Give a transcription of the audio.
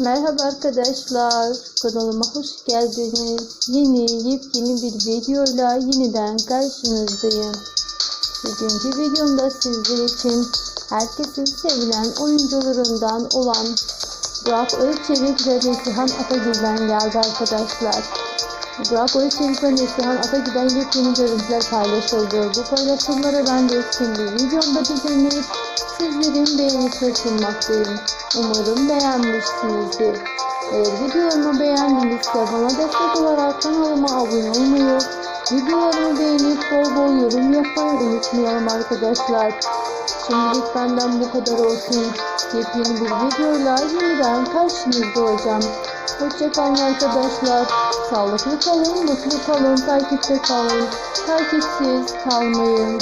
Merhaba arkadaşlar, kanalıma hoş geldiniz. Yeni, yepyeni bir videoyla yeniden karşınızdayım. Bugünkü videomda sizler için herkesin sevilen oyuncularından olan Burak Özçevik ve Neslihan Atagül'den geldi arkadaşlar. Burak Özçevik ve Neslihan Atagül'den yepyeni görüntüler paylaşıldı. Bu paylaşımlara ben de şimdi videomda düzenleyip sizlerin beğenisine sunmaktayım. Umarım beğenmişsinizdir. Eğer videolarımı beğendinizse bana destek olarak kanalıma abone olmayı, videolarımı beğenip bol bol yorum yapmayı unutmayalım arkadaşlar. Şimdilik benden bu kadar olsun. Yepyeni bir videoyla yeniden karşınızda olacağım. Hoşçakalın arkadaşlar. Sağlıklı kalın, mutlu kalın, takipte kalın. Takipsiz kalmayın.